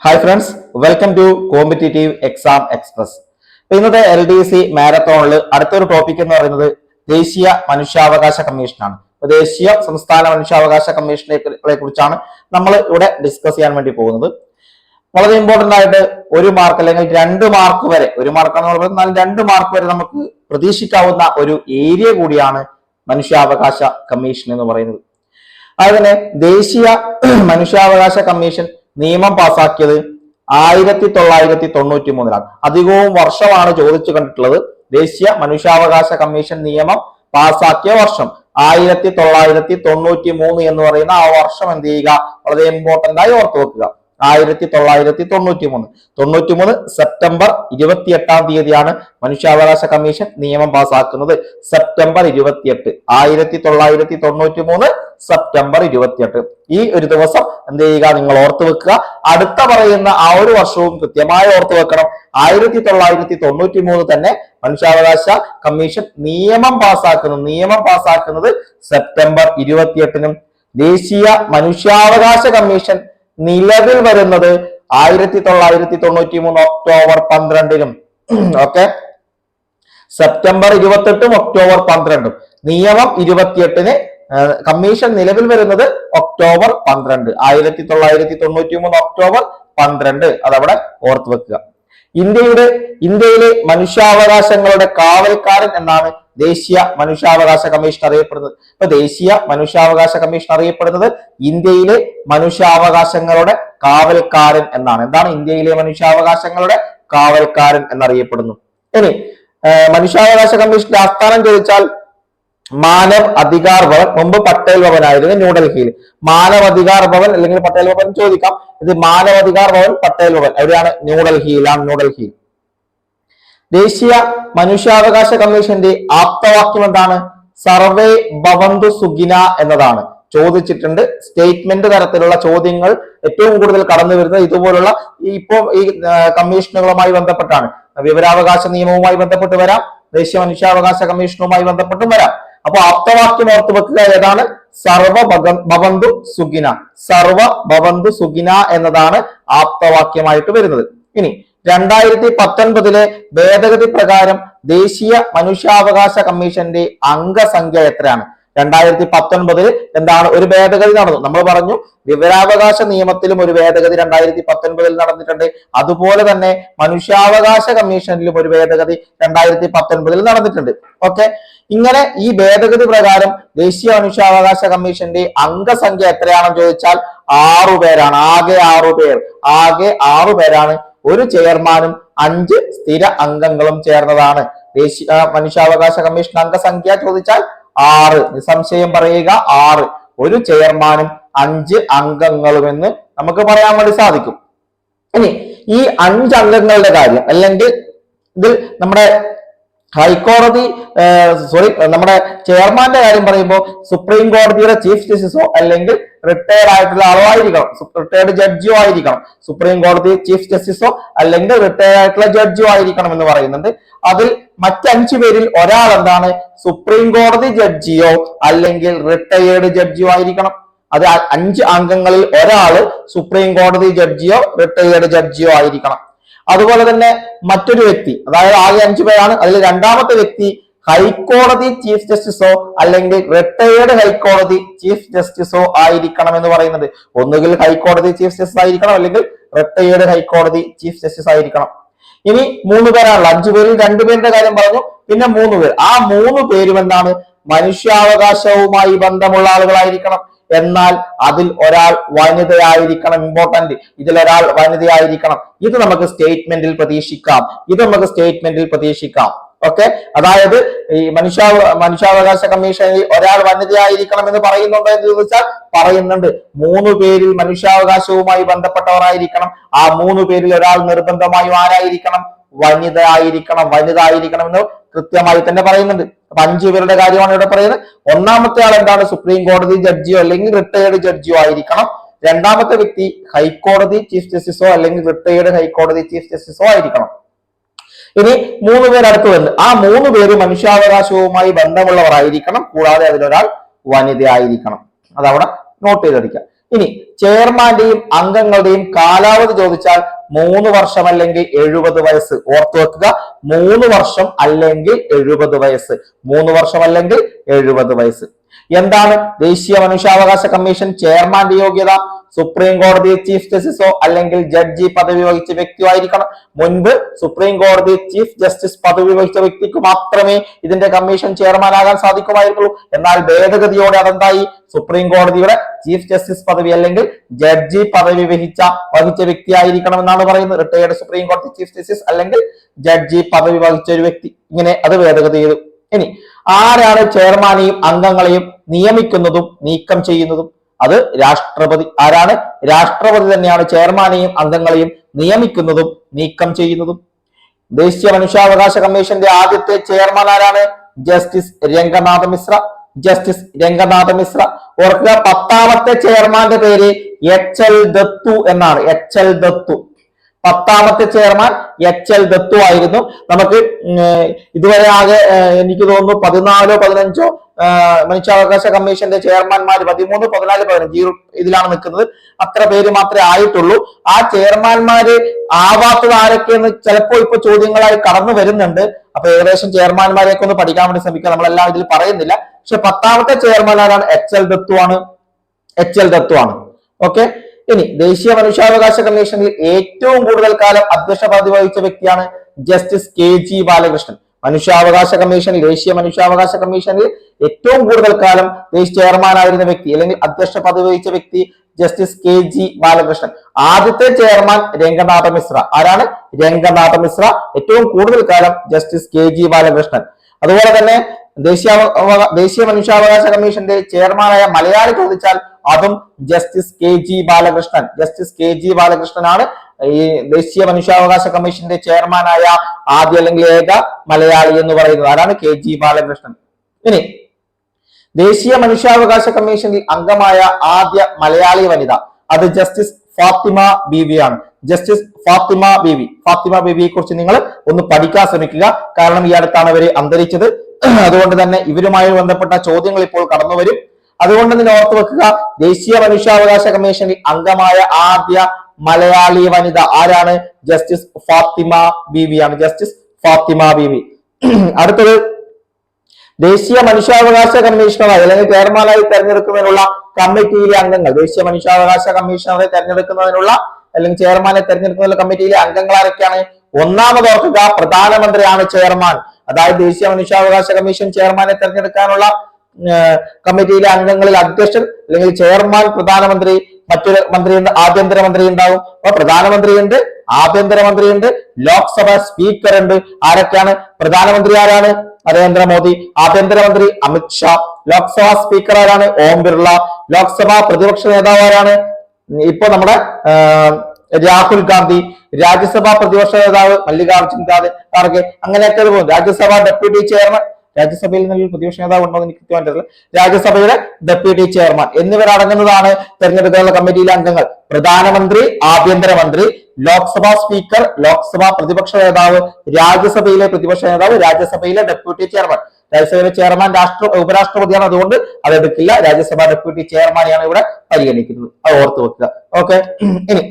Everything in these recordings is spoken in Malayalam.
Hi friends welcome to competitive exam express ഇന്നത്തെ എൽ ഡി സി മാരത്തോണിൽ അടുത്തൊരു ടോപ്പിക് എന്ന് പറയുന്നത് ദേശീയ മനുഷ്യാവകാശ കമ്മീഷനാണ് ദേശീയ സംസ്ഥാന മനുഷ്യാവകാശ കമ്മീഷനെ കുറിച്ചാണ് നമ്മൾ ഇവിടെ ഡിസ്കസ് ചെയ്യാൻ വേണ്ടി പോകുന്നത്. വളരെ ഇമ്പോർട്ടന്റ് ആയിട്ട് ഒരു മാർക്ക് അല്ലെങ്കിൽ രണ്ട് മാർക്ക് വരെ ഒരു മാർക്കാണെന്ന് പറയുന്നത് രണ്ട് മാർക്ക് വരെ നമുക്ക് പ്രതീക്ഷിക്കാവുന്ന ഒരു ഏരിയ കൂടിയാണ് മനുഷ്യാവകാശ കമ്മീഷൻ എന്ന് പറയുന്നത്. അതുതന്നെ ദേശീയ മനുഷ്യാവകാശ കമ്മീഷൻ നിയമം പാസാക്കിയത് ആയിരത്തി തൊള്ളായിരത്തി തൊണ്ണൂറ്റി മൂന്നിലാണ് അധികവും വർഷമാണ് ചോദിച്ചു കണ്ടിട്ടുള്ളത്. ദേശീയ മനുഷ്യാവകാശ കമ്മീഷൻ നിയമം പാസാക്കിയ വർഷം. ആയിരത്തി തൊള്ളായിരത്തി തൊണ്ണൂറ്റി മൂന്ന് എന്ന് പറയുന്ന ആ വർഷം എന്ത് ചെയ്യുക? വളരെ ഇമ്പോർട്ടന്റ് ആയി ഓർത്തു വെക്കുക. ആയിരത്തി തൊള്ളായിരത്തി തൊണ്ണൂറ്റി മൂന്ന് തൊണ്ണൂറ്റി മൂന്ന് സെപ്റ്റംബർ ഇരുപത്തി എട്ടാം തീയതിയാണ് മനുഷ്യാവകാശ കമ്മീഷൻ നിയമം പാസാക്കുന്നത്. സെപ്റ്റംബർ ഇരുപത്തിയെട്ട് ആയിരത്തി തൊള്ളായിരത്തി തൊണ്ണൂറ്റി മൂന്ന് സെപ്റ്റംബർ ഇരുപത്തിയെട്ട്. ഈ ഒരു ദിവസം എന്ത് ചെയ്യുക? നിങ്ങൾ ഓർത്തു വെക്കുക. അടുത്ത പറയുന്ന ആ ഒരു വർഷവും കൃത്യമായി ഓർത്തു വെക്കണം. ആയിരത്തി തൊള്ളായിരത്തി തൊണ്ണൂറ്റി മൂന്ന് തന്നെ മനുഷ്യാവകാശ കമ്മീഷൻ നിയമം പാസാക്കുന്നു. നിയമം പാസാക്കുന്നത് സെപ്റ്റംബർ ഇരുപത്തിയെട്ടിനും. ദേശീയ മനുഷ്യാവകാശ കമ്മീഷൻ നിലവിൽ വരുന്നത് ആയിരത്തി തൊള്ളായിരത്തി തൊണ്ണൂറ്റി മൂന്ന് ഒക്ടോബർ പന്ത്രണ്ടിനും. ഓക്കെ സെപ്റ്റംബർ ഇരുപത്തെട്ടും ഒക്ടോബർ പന്ത്രണ്ടും. നിയമം ഇരുപത്തിയെട്ടിന് കമ്മീഷൻ നിലവിൽ വരുന്നത് ഒക്ടോബർ പന്ത്രണ്ട്. ആയിരത്തി തൊള്ളായിരത്തി തൊണ്ണൂറ്റി മൂന്ന് ഒക്ടോബർ പന്ത്രണ്ട്. അതവിടെ ഓർത്തു വെക്കുക. ഇന്ത്യയുടെ ഇന്ത്യയിലെ മനുഷ്യാവകാശങ്ങളുടെ കാവൽക്കാരൻ എന്നാണ് ദേശീയ മനുഷ്യാവകാശ കമ്മീഷൻ അറിയപ്പെടുന്നത്. ഇപ്പൊ ദേശീയ മനുഷ്യാവകാശ കമ്മീഷൻ അറിയപ്പെടുന്നത് ഇന്ത്യയിലെ മനുഷ്യാവകാശങ്ങളുടെ കാവൽക്കാരൻ എന്നാണ്. എന്താണ് ഇന്ത്യയിലെ മനുഷ്യാവകാശങ്ങളുടെ കാവൽക്കാരൻ എന്നറിയപ്പെടുന്നു. ഇനി മനുഷ്യാവകാശ കമ്മീഷന്റെ ആസ്ഥാനം ചോദിച്ചാൽ മാനവ് അധികാർ ഭവൻ മുമ്പ് പട്ടേൽ ഭവൻ ആയിരുന്നു ന്യൂഡൽഹിയിൽ. മാനവ് അധികാർ ഭവൻ അല്ലെങ്കിൽ പട്ടേൽ ഭവൻ ചോദിക്കാം. ഇത് മാനവ് അധികാർ ഭവൻ പട്ടേൽ ഭവൻ. എവിടെയാണ് ന്യൂഡൽഹിയിലാണ് ന്യൂഡൽഹിയിൽ ദേശീയ മനുഷ്യാവകാശ കമ്മീഷന്റെ ആപ്തവാക്യം എന്താണ്? സർവേ ഭവന്തു സുഖിന എന്നതാണ്. ചോദിച്ചിട്ടുണ്ട്. സ്റ്റേറ്റ്മെന്റ് തരത്തിലുള്ള ചോദ്യങ്ങൾ ഏറ്റവും കൂടുതൽ കടന്നു വരുന്നത് ഇതുപോലുള്ള ഇപ്പോ ഈ കമ്മീഷനുകളുമായി ബന്ധപ്പെട്ടാണ്. വിവരാവകാശ നിയമവുമായി ബന്ധപ്പെട്ട് വരാം. ദേശീയ മനുഷ്യാവകാശ കമ്മീഷനുമായി ബന്ധപ്പെട്ടും വരാം. അപ്പൊ ആപ്തവാക്യം ഓർത്ത് വെക്കുക ഏതാണ്? സർവ ഭവന്തു സുഖിന. സർവ ഭവന്തു സുഖിന എന്നതാണ് ആപ്തവാക്യമായിട്ട് വരുന്നത്. ഇനി രണ്ടായിരത്തി പത്തൊൻപതിലെ ഭേദഗതി പ്രകാരം ദേശീയ മനുഷ്യാവകാശ കമ്മീഷന്റെ അംഗസംഖ്യ എത്രയാണ്? രണ്ടായിരത്തി പത്തൊൻപതിൽ എന്താണ് ഒരു ഭേദഗതി നടന്നു. നമ്മൾ പറഞ്ഞു വിവരാവകാശ നിയമത്തിലും ഒരു ഭേദഗതി രണ്ടായിരത്തി പത്തൊൻപതിൽ നടന്നിട്ടുണ്ട്. അതുപോലെ തന്നെ മനുഷ്യാവകാശ കമ്മീഷനിലും ഒരു ഭേദഗതി രണ്ടായിരത്തി പത്തൊൻപതിൽ നടന്നിട്ടുണ്ട്. ഓക്കെ? ഇങ്ങനെ ഈ ഭേദഗതി പ്രകാരം ദേശീയ മനുഷ്യാവകാശ കമ്മീഷന്റെ അംഗസംഖ്യ എത്രയാണെന്ന് ചോദിച്ചാൽ ആറു പേരാണ്. ആകെ ആറു പേർ. ആകെ ആറു പേരാണ് ഒരു ചെയർമാനും അഞ്ച് സ്ഥിര അംഗങ്ങളും ചേർന്നതാണ്. ദേശീയ മനുഷ്യാവകാശ കമ്മീഷൻ അംഗസംഖ്യ ചോദിച്ചാൽ ആറ്. നിസ്സംശയം പറയുക ആറ്. ഒരു ചെയർമാനും അഞ്ച് അംഗങ്ങളും എന്ന് നമുക്ക് പറയാൻ വേണ്ടി സാധിക്കും. ഇനി ഈ അഞ്ച് അംഗങ്ങളുടെ കാര്യം അല്ലെങ്കിൽ ഇതിൽ നമ്മുടെ ഹൈക്കോടതി സോറി നമ്മുടെ ചെയർമാന്റെ കാര്യം പറയുമ്പോൾ സുപ്രീം കോടതിയുടെ ചീഫ് ജസ്റ്റിസോ അല്ലെങ്കിൽ റിട്ടയർഡ് ആയിട്ടുള്ള ആളോ ആയിരിക്കണം റിട്ടയർഡ് ജഡ്ജിയോ ആയിരിക്കണം. സുപ്രീം കോടതി ചീഫ് ജസ്റ്റിസോ അല്ലെങ്കിൽ റിട്ടയർഡ് ആയിട്ടുള്ള ജഡ്ജിയോ ആയിരിക്കണം എന്ന് പറയുന്നുണ്ട്. അതിൽ മറ്റഞ്ചു പേരിൽ ഒരാൾ എന്താണ് സുപ്രീം കോടതി ജഡ്ജിയോ അല്ലെങ്കിൽ റിട്ടയേർഡ് ജഡ്ജിയോ ആയിരിക്കണം. അത് അഞ്ച് അംഗങ്ങളിൽ ഒരാൾ സുപ്രീം കോടതി ജഡ്ജിയോ റിട്ടയേർഡ് ജഡ്ജിയോ ആയിരിക്കണം. അതുപോലെ തന്നെ മറ്റൊരു വ്യക്തി അതായത് ആകെ അഞ്ചു പേരാണ് അതിൽ രണ്ടാമത്തെ വ്യക്തി ഹൈക്കോടതി ചീഫ് ജസ്റ്റിസോ അല്ലെങ്കിൽ റിട്ടയേർഡ് ഹൈക്കോടതി ചീഫ് ജസ്റ്റിസോ ആയിരിക്കണം എന്ന് പറയുന്നത്. ഒന്നുകിൽ ഹൈക്കോടതി ചീഫ് ജസ്റ്റിസ് ആയിരിക്കണം അല്ലെങ്കിൽ റിട്ടയേർഡ് ഹൈക്കോടതി ചീഫ് ജസ്റ്റിസ് ആയിരിക്കണം. ഇനി മൂന്ന് പേരാണല്ലോ അഞ്ചു പേരിൽ രണ്ടു പേരുടെ കാര്യം പറഞ്ഞു. പിന്നെ മൂന്ന് പേർ ആ മൂന്ന് പേരും എന്താണ്? മനുഷ്യാവകാശവുമായി ബന്ധമുള്ള ആളുകളായിരിക്കണം. എന്നാൽ അതിൽ ഒരാൾ വനിതയായിരിക്കണം ഇമ്പോർട്ടന്റ് ഇതിലൊരാൾ വനിതയായിരിക്കണം. ഇത് നമുക്ക് സ്റ്റേറ്റ്മെന്റിൽ പ്രതീക്ഷിക്കാം. ഇത് നമുക്ക് സ്റ്റേറ്റ്മെന്റിൽ പ്രതീക്ഷിക്കാം. ഓക്കെ അതായത് ഈ മനുഷ്യ മനുഷ്യാവകാശ കമ്മീഷനിൽ ഒരാൾ വനിതയായിരിക്കണം എന്ന് പറയുന്നുണ്ടോ എന്ന് ചോദിച്ചാൽ പറയുന്നുണ്ട്. മൂന്ന് പേരിൽ മനുഷ്യാവകാശവുമായി ബന്ധപ്പെട്ടവരായിരിക്കണം. ആ മൂന്ന് പേരിൽ ഒരാൾ നിർബന്ധമായും ആരായിരിക്കണം? വനിത ആയിരിക്കണം വനിത ആയിരിക്കണം എന്ന് കൃത്യമായി തന്നെ പറയുന്നുണ്ട്. അപ്പൊ അഞ്ചു പേരുടെ കാര്യമാണ് ഇവിടെ പറയുന്നത്. ഒന്നാമത്തെ ആൾ എന്താണ്? സുപ്രീം കോടതി ജഡ്ജിയോ അല്ലെങ്കിൽ റിട്ടയേർഡ് ജഡ്ജിയോ ആയിരിക്കണം. രണ്ടാമത്തെ വ്യക്തി ഹൈക്കോടതി ചീഫ് ജസ്റ്റിസോ അല്ലെങ്കിൽ റിട്ടയേർഡ് ഹൈക്കോടതി ചീഫ് ജസ്റ്റിസോ ആയിരിക്കണം. ഇനി മൂന്ന് പേർ അടുത്ത് വന്ന്. ആ മൂന്ന് പേര് മനുഷ്യാവകാശവുമായി ബന്ധമുള്ളവർ ആയിരിക്കണം കൂടാതെ അതിലൊരാൾ വനിതയായിരിക്കണം. അതവിടെ നോട്ട് ചെയ്തെടുക്കുക ഇനി ചെയർമാന്റെയും അംഗങ്ങളുടെയും കാലാവധി ചോദിച്ചാൽ മൂന്ന് വർഷം അല്ലെങ്കിൽ എഴുപത് വയസ്സ്. ഓർത്തു വെക്കുക മൂന്ന് വർഷം അല്ലെങ്കിൽ എഴുപത് വയസ്സ്. മൂന്ന് വർഷം അല്ലെങ്കിൽ എഴുപത് വയസ്സ്. എന്താണ് ദേശീയ മനുഷ്യാവകാശ കമ്മീഷൻ ചെയർമാന്റെ യോഗ്യത? സുപ്രീം കോടതി ചീഫ് ജസ്റ്റിസോ അല്ലെങ്കിൽ ജഡ്ജി പദവി വഹിച്ച വ്യക്തിയോ ആയിരിക്കണം മുൻപ് സുപ്രീം കോടതി ചീഫ് ജസ്റ്റിസ് പദവി വഹിച്ച വ്യക്തിക്ക് മാത്രമേ ഇതിന്റെ കമ്മീഷൻ ചെയർമാൻ ആകാൻ സാധിക്കുമായിരുന്നുള്ളൂ. എന്നാൽ ഭേദഗതിയോടെ അതെന്തായി? സുപ്രീം കോടതിയുടെ ചീഫ് ജസ്റ്റിസ് പദവി അല്ലെങ്കിൽ ജഡ്ജി പദവി വഹിച്ച വഹിച്ച വ്യക്തി ആയിരിക്കണം എന്നാണ് പറയുന്നത്. റിട്ടയർഡ് സുപ്രീം കോടതി ചീഫ് ജസ്റ്റിസ് അല്ലെങ്കിൽ ജഡ്ജി പദവി വഹിച്ച ഒരു വ്യക്തി. ഇങ്ങനെ അത് ഭേദഗതി ചെയ്തു. ഇനി ആരാണ് ചെയർമാനെയും അംഗങ്ങളെയും നിയമിക്കുന്നതും നീക്കം ചെയ്യുന്നതും? അത് രാഷ്ട്രപതി ആരാണ്? രാഷ്ട്രപതി തന്നെയാണ് ചെയർമാനെയും അംഗങ്ങളെയും നിയമിക്കുന്നതും നീക്കം ചെയ്യുന്നതും. ദേശീയ മനുഷ്യാവകാശ കമ്മീഷന്റെ ആദ്യത്തെ ചെയർമാൻ ആരാണ്? ജസ്റ്റിസ് രംഗനാഥ മിശ്ര. ജസ്റ്റിസ് രംഗനാഥ മിശ്ര. ഓർക്കുക പത്താമത്തെ ചെയർമാന്റെ പേര് എച്ച് എൽ ദത്തു എന്നാണ്. H L Dattu. പത്താമത്തെ ചെയർമാൻ എച്ച് എൽ ദത്തു ആയിരുന്നു. നമുക്ക് ഇതുവരെ ആകെ എനിക്ക് തോന്നുന്നു പതിനാലോ പതിനഞ്ചോ മനുഷ്യാവകാശ കമ്മീഷന്റെ ചെയർമാൻമാർ പതിമൂന്ന് പതിനാല് പതിനഞ്ച് ഈ ഇതിലാണ് നിൽക്കുന്നത്. അത്ര പേര് മാത്രമേ ആയിട്ടുള്ളൂ. ആ ചെയർമാൻമാര് ആവാത്തത് ആരൊക്കെയെന്ന് ചിലപ്പോൾ ഇപ്പൊ ചോദ്യങ്ങളായി കടന്നു വരുന്നുണ്ട്. അപ്പൊ ഏകദേശം ചെയർമാൻമാരെയൊക്കെ ഒന്ന് പഠിക്കാൻ വേണ്ടി ശ്രമിക്കാം നമ്മളെല്ലാം ഇതിൽ പറയുന്നില്ല. പക്ഷെ പത്താമത്തെ ചെയർമാൻ ആരാണ്? എച്ച് എൽ ദത്തു ആണ്. എച്ച് എൽ ദത്തു ആണ്. ഓക്കെ ഇനി ദേശീയ മനുഷ്യാവകാശ കമ്മീഷനിൽ ഏറ്റവും കൂടുതൽ കാലം അധ്യക്ഷ പദവി വഹിച്ച വ്യക്തിയാണ് ജസ്റ്റിസ് കെ ജി ബാലകൃഷ്ണൻ. മനുഷ്യാവകാശ കമ്മീഷനിൽ ദേശീയ മനുഷ്യാവകാശ കമ്മീഷനിൽ ഏറ്റവും കൂടുതൽ കാലം ദേശീയ ചെയർമാൻ ആയിരുന്ന വ്യക്തി അല്ലെങ്കിൽ അധ്യക്ഷ പദവി വഹിച്ച വ്യക്തി ജസ്റ്റിസ് കെ ജി ബാലകൃഷ്ണൻ. ആദ്യത്തെ ചെയർമാൻ രംഗനാഥ മിശ്ര. ആരാണ്? രംഗനാഥ മിശ്ര. ഏറ്റവും കൂടുതൽ കാലം ജസ്റ്റിസ് കെ ജി ബാലകൃഷ്ണൻ. അതുപോലെ തന്നെ ദേശീയ ദേശീയ മനുഷ്യാവകാശ കമ്മീഷന്റെ ചെയർമാനായ മലയാളി ചോദിച്ചാൽ അതും justice K G Balakrishnan. Justice K G ബാലകൃഷ്ണനാണ്. ഈ ദേശീയ മനുഷ്യാവകാശ കമ്മീഷന്റെ ചെയർമാനായ ആദ്യ അല്ലെങ്കിൽ ഏക മലയാളി എന്ന് പറയുന്നത് ആരാണ്? K G Balakrishnan. ഇനി ദേശീയ മനുഷ്യാവകാശ കമ്മീഷനിൽ അംഗമായ ആദ്യ മലയാളി വനിത അത് ജസ്റ്റിസ് ഫാത്തിമ ബീവി ആണ്. ജസ്റ്റിസ് ഫാത്തിമ ബീവി. ഫാത്തിമ ബീവിയെ കുറിച്ച് നിങ്ങൾ ഒന്ന് പഠിക്കാൻ ശ്രമിക്കുക. കാരണം ഈ അടുത്താണ് ഇവർ അന്തരിച്ചത്. അതുകൊണ്ട് തന്നെ ഇവരുമായി ബന്ധപ്പെട്ട ചോദ്യങ്ങൾ ഇപ്പോൾ കടന്നു വരും. അതുകൊണ്ട് തന്നെ ഓർത്തു വെക്കുക ദേശീയ മനുഷ്യാവകാശ കമ്മീഷനിൽ അംഗമായ ആദ്യ മലയാളി വനിത ആരാണ്? ജസ്റ്റിസ് ഫാത്തിമ ബീവിയാണ്. ജസ്റ്റിസ് ഫാത്തിമ ബീവി. അടുത്തത് ദേശീയ മനുഷ്യാവകാശ കമ്മീഷണറായി അല്ലെങ്കിൽ ചെയർമാനായി തെരഞ്ഞെടുക്കുന്നതിനുള്ള കമ്മിറ്റിയിലെ അംഗങ്ങൾ. ദേശീയ മനുഷ്യാവകാശ കമ്മീഷണറെ തെരഞ്ഞെടുക്കുന്നതിനുള്ള അല്ലെങ്കിൽ ചെയർമാനെ തെരഞ്ഞെടുക്കുന്നതിനുള്ള കമ്മിറ്റിയിലെ അംഗങ്ങൾ ആരൊക്കെയാണ്? ഒന്നാമത് ഓർക്കുക പ്രധാനമന്ത്രിയാണ് ചെയർമാൻ. അതായത് ദേശീയ മനുഷ്യാവകാശ കമ്മീഷൻ ചെയർമാനെ തെരഞ്ഞെടുക്കാനുള്ള കമ്മിറ്റിയിലെ അംഗങ്ങളിൽ അധ്യക്ഷൻ അല്ലെങ്കിൽ ചെയർമാൻ പ്രധാനമന്ത്രി മറ്റൊരു മന്ത്രിയുണ്ട് ആഭ്യന്തര മന്ത്രി ഉണ്ടാവും അപ്പൊ പ്രധാനമന്ത്രിയുണ്ട് ആഭ്യന്തരമന്ത്രിയുണ്ട് ലോക്സഭ സ്പീക്കർ ഉണ്ട് ആരൊക്കെയാണ്? പ്രധാനമന്ത്രി ആരാണ്? നരേന്ദ്രമോദി. ആഭ്യന്തരമന്ത്രി അമിത്ഷാ ലോക്സഭാ സ്പീക്കർ ആരാണ്? ഓം ബിർള. ലോക്സഭാ പ്രതിപക്ഷ നേതാവ് ആരാണ്? ഇപ്പൊ നമ്മുടെ രാഹുൽ ഗാന്ധി. രാജ്യസഭാ പ്രതിപക്ഷ നേതാവ് മല്ലികാർജുൻ ഖാർഗെ. അങ്ങനെയൊക്കെ പോകും. രാജ്യസഭാ ഡെപ്യൂട്ടി ചെയർമാൻ രാജ്യസഭയിൽ നിന്ന് പ്രതിപക്ഷ നേതാവ് ഉണ്ടോ എന്ന് എനിക്ക് കൃത്യമായിട്ടില്ല രാജ്യസഭയുടെ ഡെപ്യൂട്ടി ചെയർമാൻ എന്നിവരടങ്ങുന്നതാണ് തെരഞ്ഞെടുക്കാനുള്ള കമ്മിറ്റിയിലെ അംഗങ്ങൾ. പ്രധാനമന്ത്രി ആഭ്യന്തരമന്ത്രി ലോക്സഭാ സ്പീക്കർ ലോക്സഭാ പ്രതിപക്ഷ നേതാവ് രാജ്യസഭയിലെ പ്രതിപക്ഷ നേതാവ് രാജ്യസഭയിലെ ഡെപ്യൂട്ടി ചെയർമാൻ. രാജ്യസഭയിലെ ചെയർമാൻ രാഷ്ട്ര ഉപരാഷ്ട്രപതിയാണ്. അതുകൊണ്ട് അത് എടുക്കില്ല. രാജ്യസഭ ഡെപ്യൂട്ടി ചെയർമാനെയാണ് ഇവിടെ പരിഗണിക്കുന്നത്. അത് ഓർത്തു വെക്കുക. ഓക്കെ? ഇനി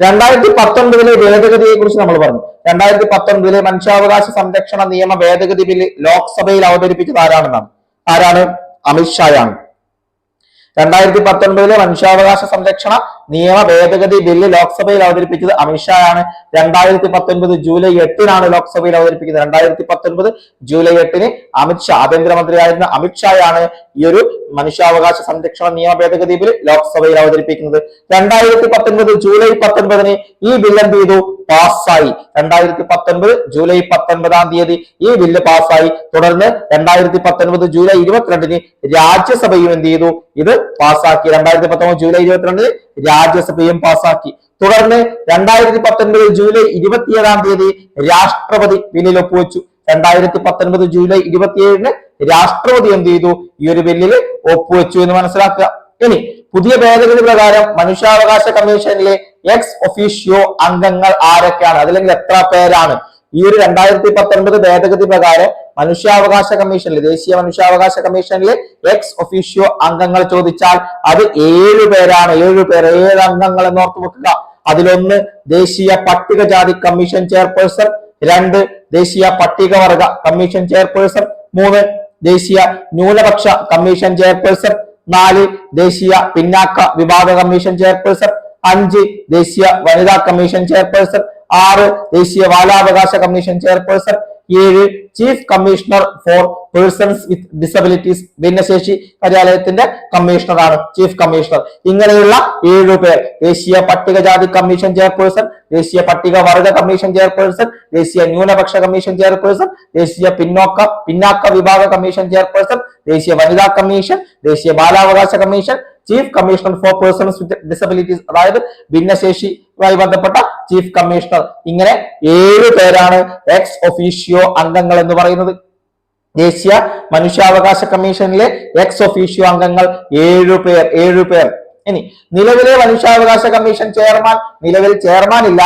രണ്ടായിരത്തി പത്തൊൻപതിലെ ഭേദഗതിയെ കുറിച്ച് നമ്മൾ പറഞ്ഞു. രണ്ടായിരത്തി പത്തൊൻപതിലെ മനുഷ്യാവകാശ സംരക്ഷണ നിയമ ഭേദഗതി ബില്ല് ലോക്സഭയിൽ അവതരിപ്പിച്ചത് ആരാണെന്നാണ്? ആരാണ്? അമിത്ഷായാണ് രണ്ടായിരത്തി പത്തൊൻപതിലെ മനുഷ്യാവകാശ സംരക്ഷണ നിയമ ഭേദഗതി ബില്ല് ലോക്സഭയിൽ അവതരിപ്പിച്ചത് അമിത്ഷാ ആണ് രണ്ടായിരത്തി പത്തൊൻപത് ജൂലൈ എട്ടിനാണ് ലോക്സഭയിൽ അവതരിപ്പിക്കുന്നത്. രണ്ടായിരത്തി പത്തൊൻപത് ജൂലൈ എട്ടിന് അമിത്ഷാ ആഭ്യന്തരമന്ത്രിയായിരുന്ന അമിത്ഷായാണ് ഈ ഒരു മനുഷ്യാവകാശ സംരക്ഷണ നിയമ ഭേദഗതി ബിൽ ലോക്സഭയിൽ അവതരിപ്പിക്കുന്നത്. രണ്ടായിരത്തി പത്തൊൻപത് ജൂലൈ പത്തൊൻപതിന് ഈ ബില്ല് എന്ത് ചെയ്തു? പാസ്സായി. രണ്ടായിരത്തി പത്തൊൻപത് ജൂലൈ പത്തൊൻപതാം തീയതി ഈ ബില്ല് പാസ്സായി. തുടർന്ന് രണ്ടായിരത്തി പത്തൊൻപത് ജൂലൈ ഇരുപത്തിരണ്ടിന് രാജ്യസഭയും എന്ത് ചെയ്തു? ഇത് പാസ്സാക്കി. രണ്ടായിരത്തി പത്തൊമ്പത് ജൂലൈ ഇരുപത്തിരണ്ടിന് രാജ്യസഭയും പാസാക്കി. തുടർന്ന് രണ്ടായിരത്തി പത്തൊൻപത് ജൂലൈ ഇരുപത്തിയേഴാം തീയതി രാഷ്ട്രപതി ബില്ലിൽ ഒപ്പുവെച്ചു. രണ്ടായിരത്തി പത്തൊൻപത് ജൂലൈ ഇരുപത്തിയേഴിന് രാഷ്ട്രപതി എന്ത് ചെയ്തു? ഈ ഒരു ബില്ലിൽ ഒപ്പുവെച്ചു എന്ന് മനസ്സിലാക്കുക. ഇനി പുതിയ ഭേദഗതി പ്രകാരം മനുഷ്യാവകാശ കമ്മീഷനിലെ എക്സ് ഒഫീഷ്യോ അംഗങ്ങൾ ആരൊക്കെയാണ്? അതല്ലെങ്കിൽ എത്ര പേരാണ്? ഈ ഒരു രണ്ടായിരത്തി പത്തൊൻപത് ഭേദഗതി പ്രകാരം മനുഷ്യാവകാശ കമ്മീഷനിൽ ദേശീയ മനുഷ്യാവകാശ കമ്മീഷനിൽ എക്സ് ഒഫീഷ്യോ അംഗങ്ങൾ ചോദിച്ചാൽ അത് ഏഴു പേരാണ്. ഏഴു പേർ ഏഴ് അംഗങ്ങൾ എന്ന് ഓർത്ത് വെക്കുക. അതിലൊന്ന് ദേശീയ പട്ടികജാതി കമ്മീഷൻ ചെയർപേഴ്സൺ രണ്ട് ദേശീയ പട്ടികവർഗ കമ്മീഷൻ ചെയർപേഴ്സൺ മൂന്ന് ദേശീയ ന്യൂനപക്ഷ കമ്മീഷൻ ചെയർപേഴ്സൺ നാല് ദേശീയ പിന്നാക്ക വിഭാഗ കമ്മീഷൻ ചെയർപേഴ്സൺ അഞ്ച് ദേശീയ വനിതാ കമ്മീഷൻ ചെയർപേഴ്സൺ ആറ് ദേശീയ ബാലാവകാശ കമ്മീഷൻ ചെയർപേഴ്സൺ ഏഴ് chief commissioner for persons with disabilities. ഭിന്നശേഷി കാര്യാലയത്തിന്റെ കമ്മീഷണറാണ് ചീഫ് കമ്മീഷണർ. ഇങ്ങനെയുള്ള ഏഴു പേർ ദേശീയ പട്ടികജാതി കമ്മീഷൻ ചെയർപേഴ്സൺ ദേശീയ പട്ടിക വർഗ കമ്മീഷൻ ചെയർപേഴ്സൺ ദേശീയ ന്യൂനപക്ഷ കമ്മീഷൻ ചെയർപേഴ്സൺ ദേശീയ പിന്നോക്ക പിന്നാക്ക വിഭാഗ കമ്മീഷൻ ചെയർപേഴ്സൺ ദേശീയ വനിതാ കമ്മീഷൻ ദേശീയ ബാലാവകാശ commission chief commissioner for persons with disabilities. അതായത് ഭിന്നശേഷിയുമായി ബന്ധപ്പെട്ട ചീഫ് കമ്മീഷണർ. ഇങ്ങനെ ഏഴ് പേരാണ് എക്സ് ഒഫീഷ്യോ അംഗങ്ങൾ എന്ന് പറയുന്നത്. ദേശീയ മനുഷ്യാവകാശ കമ്മീഷനിലെ എക്സ് ഒഫീഷ്യോ അംഗങ്ങൾ ഏഴു പേർ ഏഴു പേർ. ഇനി നിലവിലെ മനുഷ്യാവകാശ കമ്മീഷൻ ചെയർമാൻ നിലവിൽ ചെയർമാൻ ഇല്ല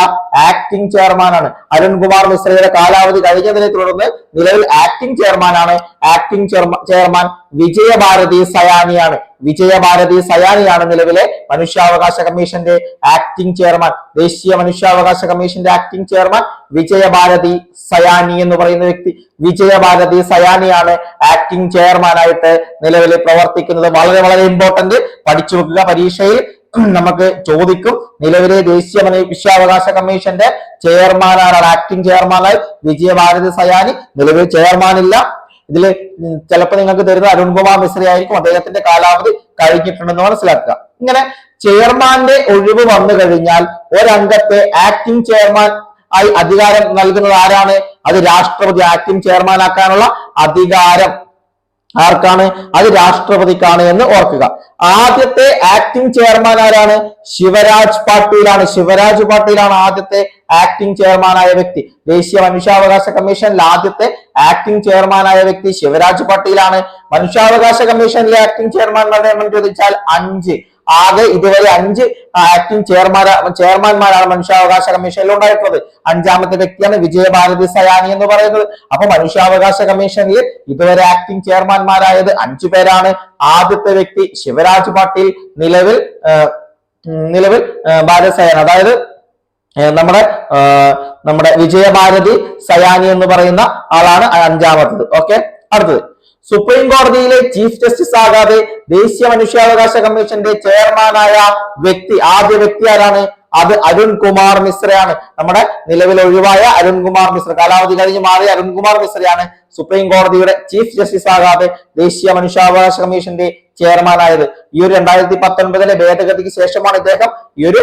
ആക്ടിംഗ് ചെയർമാനാണ് അരുൺകുമാർ മിശ്രയുടെ കാലാവധി കഴിഞ്ഞതിനെ തുടർന്ന് നിലവിൽ ആക്ടിംഗ് ചെയർമാനാണ് ആക്ടിംഗ് ചെയർമാൻ വിജയഭാരതി സയാനിയാണ്. വിജയഭാരതി സയാനിയാണ് നിലവിലെ മനുഷ്യാവകാശ കമ്മീഷന്റെ ആക്ടിംഗ് ചെയർമാൻ ദേശീയ മനുഷ്യാവകാശ കമ്മീഷന്റെ ആക്ടിംഗ് ചെയർമാൻ വിജയഭാരതി സയാനി എന്ന് പറയുന്ന വ്യക്തി. വിജയഭാരതി സയാനിയാണ് ആക്ടിംഗ് ചെയർമാനായിട്ട് നിലവിൽ പ്രവർത്തിക്കുന്നത്. വളരെ വളരെ ഇമ്പോർട്ടന്റ് പഠിച്ചു വെക്കുക. പരീക്ഷയിൽ നമുക്ക് ചോദിക്കും. നിലവിലെ ദേശീയ മനുഷ്യാവകാശ കമ്മീഷന്റെ ചെയർമാനാണ് ആക്ടിംഗ് ചെയർമാനായി വിജയഭാരതി സയാനി. നിലവിൽ ചെയർമാൻ ഇല്ല. ഇതിൽ ചിലപ്പോൾ നിങ്ങൾക്ക് തരുന്ന അരുൺകുമാർ മിശ്രി ആയിരിക്കും അദ്ദേഹത്തിന്റെ കാലാവധി കഴിഞ്ഞിട്ടുണ്ടെന്ന് മനസ്സിലാക്കുക. ഇങ്ങനെ ചെയർമാന്റെ ഒഴിവ് വന്നു കഴിഞ്ഞാൽ ഒരംഗത്തെ ആക്ടിംഗ് ചെയർമാൻ ആയി അധികാരം നൽകുന്നത് ആരാണ്? അത് രാഷ്ട്രപതി ആക്ടിംഗ് ചെയർമാൻ ആക്കാനുള്ള അധികാരം. ആർക്കാണ്? അത് രാഷ്ട്രപതിക്കാണ് എന്ന് ഓർക്കുക. ആദ്യത്തെ ആക്ടിംഗ് ചെയർമാൻ ആരാണ്? ശിവരാജ് പാട്ടീലാണ്. ശിവരാജ് പാട്ടീലാണ് ആദ്യത്തെ ആക്ടിംഗ് ചെയർമാനായ വ്യക്തി. ദേശീയ മനുഷ്യാവകാശ കമ്മീഷനിൽ ആദ്യത്തെ ആക്ടിംഗ് ചെയർമാനായ വ്യക്തി ശിവരാജ് പാട്ടീലാണ്. മനുഷ്യാവകാശ കമ്മീഷനിലെ ആക്ടിംഗ് ചെയർമാൻ എന്ന് ചോദിച്ചാൽ അഞ്ച്. ആകെ ഇതുവരെ അഞ്ച് ആക്ടിംഗ് ചെയർമാൻ ചെയർമാൻമാരാണ് മനുഷ്യാവകാശ കമ്മീഷനിൽ ഉണ്ടായിട്ടുള്ളത്. അഞ്ചാമത്തെ വ്യക്തിയാണ് വിജയഭാരതി സയാനി എന്ന് പറയുന്നത്. അപ്പൊ മനുഷ്യാവകാശ കമ്മീഷനിൽ ഇതുവരെ ആക്ടിംഗ് ചെയർമാൻമാരായത് അഞ്ചു പേരാണ്. ആദ്യത്തെ വ്യക്തി ശിവരാജ് പാട്ടീൽ നിലവിൽ നിലവിൽ ഭാരത് സയാൻ അതായത് നമ്മുടെ നമ്മുടെ വിജയഭാരതി സയാനി എന്ന് പറയുന്ന ആളാണ് അഞ്ചാമത്തത്. ഓക്കെ? അടുത്തത്. സുപ്രീം കോടതിയിലെ ചീഫ് ജസ്റ്റിസ് ആകാതെ ദേശീയ മനുഷ്യാവകാശ കമ്മീഷന്റെ ചെയർമാനായ വ്യക്തി ആദ്യ വ്യക്തി ആരാണ്? അത് അരുൺ കുമാർ മിശ്രയാണ്. നമ്മുടെ നിലവിൽ ഒഴിവായ അരുൺ കുമാർ മിശ്ര. കാലാവധി കഴിഞ്ഞ് മാറിയ അരുൺ കുമാർ മിശ്രയാണ് സുപ്രീം കോടതിയുടെ ചീഫ് ജസ്റ്റിസ് ആകാതെ ദേശീയ മനുഷ്യാവകാശ കമ്മീഷന്റെ ചെയർമാനായത്. ഈ ഒരു രണ്ടായിരത്തി പത്തൊൻപതിലെ ഭേദഗതിക്ക് ശേഷമാണ് ഇദ്ദേഹം ഈ ഒരു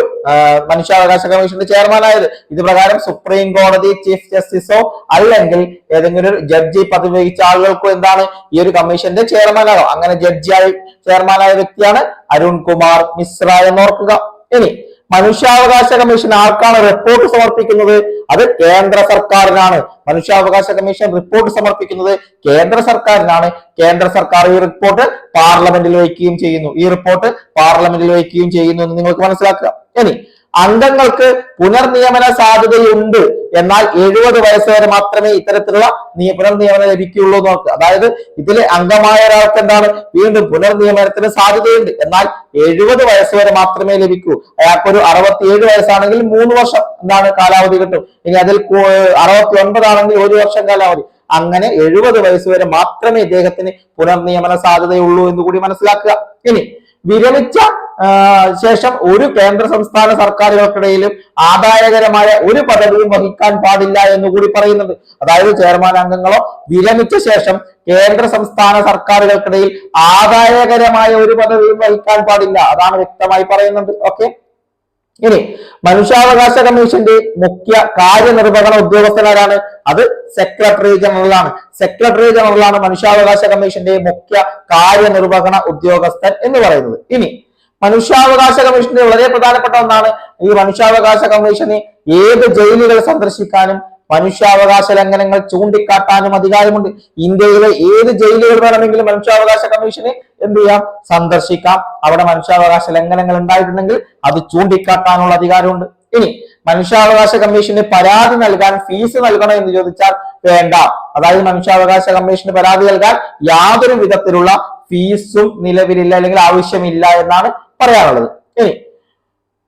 മനുഷ്യാവകാശ കമ്മീഷന്റെ ചെയർമാനായത്. ഇത് പ്രകാരം സുപ്രീം കോടതി ചീഫ് ജസ്റ്റിസോ അല്ലെങ്കിൽ ഏതെങ്കിലും ഒരു ജഡ്ജി പദവി വഹിച്ച ആളുകൾക്കോ എന്താണ് ഈ ഒരു കമ്മീഷന്റെ ചെയർമാനാകാം അങ്ങനെ ജഡ്ജിയായി ചെയർമാനായ വ്യക്തിയാണ് അരുൺ കുമാർ മിശ്ര എന്നോർക്കുക. ഇനി മനുഷ്യാവകാശ കമ്മീഷൻ ആർക്കാണ് റിപ്പോർട്ട് സമർപ്പിക്കുന്നത്? അത് കേന്ദ്ര സർക്കാരിനാണ്. മനുഷ്യാവകാശ കമ്മീഷൻ റിപ്പോർട്ട് സമർപ്പിക്കുന്നത് കേന്ദ്ര സർക്കാരിനാണ്. കേന്ദ്ര സർക്കാർ ഈ റിപ്പോർട്ട് പാർലമെന്റിൽ വയ്ക്കുകയും ചെയ്യുന്നു. ഈ റിപ്പോർട്ട് പാർലമെന്റിൽ വയ്ക്കുകയും ചെയ്യുന്നു എന്ന് നിങ്ങൾക്ക് മനസ്സിലാക്കുക. ഇനി അംഗങ്ങൾക്ക് പുനർനിയമന സാധ്യതയുണ്ട്. എന്നാൽ എഴുപത് വയസ്സ് വരെ മാത്രമേ ഇത്തരത്തിലുള്ള പുനർനിയമനം ലഭിക്കുകയുള്ളൂ നോക്കുക അതായത് ഇതിലെ അംഗമായ ഒരാൾക്ക് എന്താണ്? വീണ്ടും പുനർനിയമനത്തിന് സാധ്യതയുണ്ട്. എന്നാൽ എഴുപത് വയസ്സ് വരെ മാത്രമേ ലഭിക്കൂ. അയാൾക്ക് ഒരു അറുപത്തിയേഴ് വയസ്സാണെങ്കിൽ മൂന്ന് വർഷം എന്താണ് കാലാവധി കിട്ടും. ഇനി അതിൽ അറുപത്തി ഒൻപതാണെങ്കിൽ ഒരു വർഷം കാലാവധി. അങ്ങനെ എഴുപത് വയസ്സ് വരെ മാത്രമേ ഇദ്ദേഹത്തിന് പുനർനിയമന സാധ്യതയുള്ളൂ എന്ന് കൂടി മനസ്സിലാക്കുക. ഇനി വിരമിച്ച ശേഷം ഒരു കേന്ദ്ര സംസ്ഥാന സർക്കാരുകൾക്കിടയിലും ആദായകരമായ ഒരു പദവിയും വഹിക്കാൻ പാടില്ല എന്ന് കൂടി പറയുന്നത് അതായത് ചെയർമാൻ അംഗങ്ങളോ വിരമിച്ച ശേഷം കേന്ദ്ര സംസ്ഥാന സർക്കാരുകൾക്കിടയിൽ ആദായകരമായ ഒരു പദവിയും വഹിക്കാൻ പാടില്ല അതാണ് വ്യക്തമായി പറയുന്നത്. ഓക്കെ ഇനി മനുഷ്യാവകാശ കമ്മീഷന്റെ മുഖ്യ കാര്യനിർവഹണ ഉദ്യോഗസ്ഥനാരാണ് അത് സെക്രട്ടറി ജനറലാണ് സെക്രട്ടറി ജനറലാണ് മനുഷ്യാവകാശ കമ്മീഷന്റെ മുഖ്യ കാര്യനിർവഹണ ഉദ്യോഗസ്ഥൻ എന്ന് പറയുന്നത്. ഇനി മനുഷ്യാവകാശ കമ്മീഷന്റെ വളരെ പ്രധാനപ്പെട്ട ഒന്നാണ്. ഈ മനുഷ്യാവകാശ കമ്മീഷന് ഏത് ജയിലുകൾ സന്ദർശിക്കാനും മനുഷ്യാവകാശ ലംഘനങ്ങൾ ചൂണ്ടിക്കാട്ടാനും അധികാരമുണ്ട്. ഇന്ത്യയിലെ ഏത് ജയിലുകൾ വേണമെങ്കിലും മനുഷ്യാവകാശ കമ്മീഷന് എന്ത് ചെയ്യാം? സന്ദർശിക്കാം. അവിടെ മനുഷ്യാവകാശ ലംഘനങ്ങൾ ഉണ്ടായിട്ടുണ്ടെങ്കിൽ അത് ചൂണ്ടിക്കാട്ടാനുള്ള അധികാരമുണ്ട്. ഇനി മനുഷ്യാവകാശ കമ്മീഷന് പരാതി നൽകാൻ ഫീസ് നൽകണം എന്ന് ചോദിച്ചാൽ വേണ്ട. അതായത് മനുഷ്യാവകാശ കമ്മീഷന് പരാതി നൽകാൻ യാതൊരു വിധത്തിലുള്ള ഫീസും നിലവിലില്ല അല്ലെങ്കിൽ ആവശ്യമില്ല എന്നാണ് പറയാനുള്ളത്. ഇനി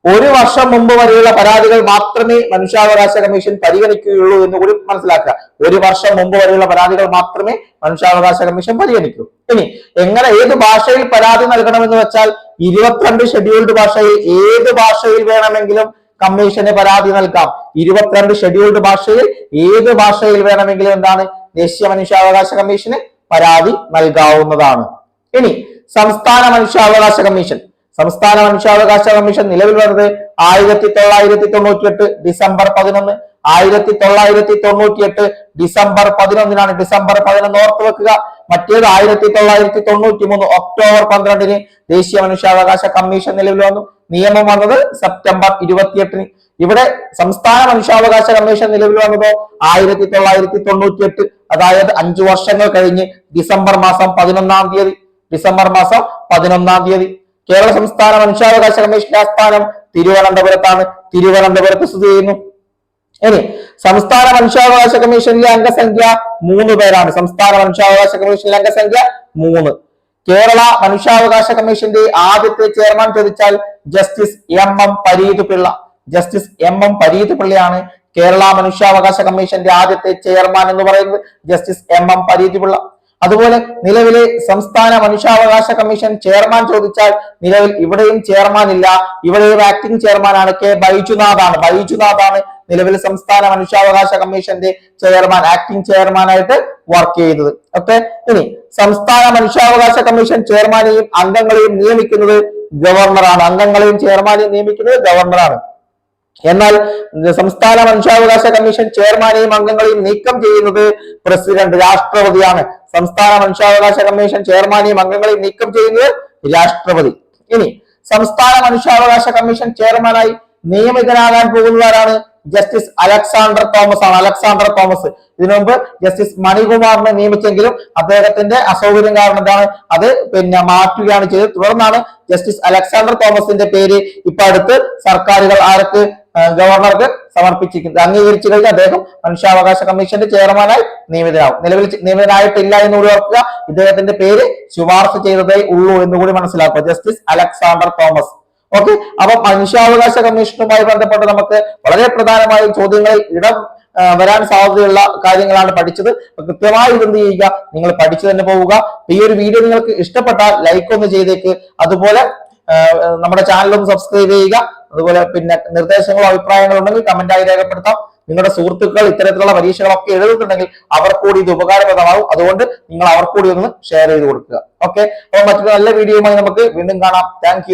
ഒരു വർഷം മുമ്പ് വരെയുള്ള പരാതികൾ മാത്രമേ മനുഷ്യാവകാശ കമ്മീഷൻ പരിഗണിക്കുകയുള്ളൂ എന്ന് കൂടി മനസ്സിലാക്കുക. ഒരു വർഷം മുമ്പ് വരെയുള്ള പരാതികൾ മാത്രമേ മനുഷ്യാവകാശ കമ്മീഷൻ പരിഗണിക്കൂ. ഇനി എങ്ങനെ ഏത് ഭാഷയിൽ പരാതി നൽകണമെന്ന് വെച്ചാൽ ഇരുപത്തിരണ്ട് ഷെഡ്യൂൾഡ് ഭാഷയിൽ ഏത് ഭാഷയിൽ വേണമെങ്കിലും കമ്മീഷന് പരാതി നൽകാം. ഇരുപത്തിരണ്ട് ഷെഡ്യൂൾഡ് ഭാഷയിൽ ഏത് ഭാഷയിൽ വേണമെങ്കിലും എന്താണ്? ദേശീയ മനുഷ്യാവകാശ കമ്മീഷന് പരാതി നൽകാവുന്നതാണ്. ഇനി സംസ്ഥാന മനുഷ്യാവകാശ കമ്മീഷൻ. സംസ്ഥാന മനുഷ്യാവകാശ കമ്മീഷൻ നിലവിൽ വന്നത് ആയിരത്തി തൊള്ളായിരത്തി തൊണ്ണൂറ്റി എട്ട് ഡിസംബർ പതിനൊന്ന്. ആയിരത്തി തൊള്ളായിരത്തി തൊണ്ണൂറ്റി എട്ട് ഡിസംബർ പതിനൊന്നിനാണ് ഡിസംബർ പതിനൊന്ന് ഓർത്ത് വെക്കുക. മറ്റേത് ആയിരത്തി തൊള്ളായിരത്തി തൊണ്ണൂറ്റി മൂന്ന് ഒക്ടോബർ പന്ത്രണ്ടിന് ദേശീയ മനുഷ്യാവകാശ കമ്മീഷൻ നിലവിൽ വന്നു. നിയമം വന്നത് സെപ്റ്റംബർ ഇരുപത്തിയെട്ടിന്. ഇവിടെ സംസ്ഥാന മനുഷ്യാവകാശ കമ്മീഷൻ നിലവിൽ വന്നപ്പോ ആയിരത്തി തൊള്ളായിരത്തി തൊണ്ണൂറ്റി എട്ട് അതായത് അഞ്ചു വർഷങ്ങൾ കഴിഞ്ഞ് ഡിസംബർ മാസം പതിനൊന്നാം തീയതി. ഡിസംബർ മാസം പതിനൊന്നാം തീയതി. കേരള സംസ്ഥാന മനുഷ്യാവകാശ കമ്മീഷന്റെ ആസ്ഥാനം തിരുവനന്തപുരത്താണ്. തിരുവനന്തപുരത്ത് സ്ഥിതി ചെയ്യുന്നു. ഇനി സംസ്ഥാന മനുഷ്യാവകാശ കമ്മീഷനിലെ അംഗസംഖ്യ മൂന്ന് പേരാണ്. സംസ്ഥാന മനുഷ്യാവകാശ കമ്മീഷനിലെ അംഗസംഖ്യ മൂന്ന്. കേരള മനുഷ്യാവകാശ കമ്മീഷന്റെ ആദ്യത്തെ ചെയർമാൻ ചോദിച്ചാൽ justice M M Pareeth Pillai. Justice M M Pareeth പിള്ളയാണ് Kerala മനുഷ്യാവകാശ കമ്മീഷന്റെ ആദ്യത്തെ ചെയർമാൻ എന്ന് പറയുന്നത്. Justice M M Pareeth Pillai. അതുപോലെ നിലവിലെ സംസ്ഥാന മനുഷ്യാവകാശ കമ്മീഷൻ ചെയർമാൻ ചോദിച്ചാൽ നിലവിൽ ഇവിടെയും ചെയർമാൻ ഇല്ല. ഇവിടെ ഒരു ആക്ടിംഗ് ചെയർമാനാണ് കെ ബൈജുനാഥാണ്. ബൈജുനാഥാണ് നിലവിൽ സംസ്ഥാന മനുഷ്യാവകാശ കമ്മീഷന്റെ ചെയർമാൻ ആക്ടിംഗ് ചെയർമാനായിട്ട് വർക്ക് ചെയ്തത്. ഓക്കെ? ഇനി സംസ്ഥാന മനുഷ്യാവകാശ കമ്മീഷൻ ചെയർമാനെയും അംഗങ്ങളെയും നിയമിക്കുന്നത് ഗവർണറാണ്. അംഗങ്ങളെയും ചെയർമാനെയും നിയമിക്കുന്നത് ഗവർണറാണ്. എന്നാൽ സംസ്ഥാന മനുഷ്യാവകാശ കമ്മീഷൻ ചെയർമാനെയും അംഗങ്ങളെയും നീക്കം ചെയ്യുന്നത് പ്രസിഡന്റ് രാഷ്ട്രപതിയാണ്. സംസ്ഥാന മനുഷ്യാവകാശ കമ്മീഷൻ ചെയർമാനെയും അംഗങ്ങളെയും നീക്കം ചെയ്യുന്നത് രാഷ്ട്രപതി. ഇനി സംസ്ഥാന മനുഷ്യാവകാശ കമ്മീഷൻ ചെയർമാനായി നിയമിതനാകാൻ പോകുന്നവരാണ് ജസ്റ്റിസ് അലക്സാണ്ടർ തോമസ് ആണ്. Alexander Thomas. ഇതിനു മുമ്പ് ജസ്റ്റിസ് മണികുമാറിനെ നിയമിച്ചെങ്കിലും അദ്ദേഹത്തിന്റെ അസൗകര്യം കാരണം എന്താണ്? അത് പിന്നെ മാറ്റുകയാണ് ചെയ്തത്. തുടർന്നാണ് ജസ്റ്റിസ് അലക്സാണ്ടർ തോമസിന്റെ പേര് ഇപ്പൊ അടുത്ത് സർക്കാരുകൾ ആർക്ക് ഗവർണർക്ക് സമർപ്പിച്ചിരിക്കുന്നത്. അംഗീകരിച്ചു കഴിഞ്ഞാൽ അദ്ദേഹം മനുഷ്യാവകാശ കമ്മീഷന്റെ ചെയർമാനായി നിയമിതനാവും. നിലവിൽ നിയമിതനായിട്ടില്ല എന്ന് ഓർക്കുക. ഇദ്ദേഹത്തിന്റെ പേര് ശുപാർശ ചെയ്തതേ ഉള്ളൂ എന്ന് കൂടി മനസ്സിലാക്കുക. Justice Alexander Thomas. ഓക്കെ? അപ്പൊ മനുഷ്യാവകാശ കമ്മീഷനുമായി ബന്ധപ്പെട്ട് നമുക്ക് വളരെ പ്രധാനമായും ചോദ്യങ്ങളിൽ ഇടം വരാൻ സാധ്യതയുള്ള കാര്യങ്ങളാണ് പഠിച്ചത്. കൃത്യമായി ഇത് എന്ത് ചെയ്യുക? നിങ്ങൾ പഠിച്ചു തന്നെ പോവുക. ഈ ഒരു വീഡിയോ നിങ്ങൾക്ക് ഇഷ്ടപ്പെട്ടാൽ ലൈക്ക് ഒന്ന് ചെയ്തേക്ക്. അതുപോലെ നമ്മുടെ ചാനലും സബ്സ്ക്രൈബ് ചെയ്യുക. അതുപോലെ പിന്നെ നിർദ്ദേശങ്ങളോ അഭിപ്രായങ്ങളോ ഉണ്ടെങ്കിൽ കമന്റായി രേഖപ്പെടുത്താം. നിങ്ങളുടെ സുഹൃത്തുക്കൾ ഇത്തരത്തിലുള്ള പരീക്ഷകളൊക്കെ എഴുതുന്നുണ്ടെങ്കിൽ അവർ കൂടി ഇത് ഉപകാരപ്രദമാകും. അതുകൊണ്ട് നിങ്ങൾ അവർ കൂടി ഒന്ന് ഷെയർ ചെയ്ത് കൊടുക്കുക. ഓക്കെ അപ്പോൾ മറ്റൊരു നല്ല വീഡിയോയുമായി നമുക്ക് വീണ്ടും കാണാം. താങ്ക്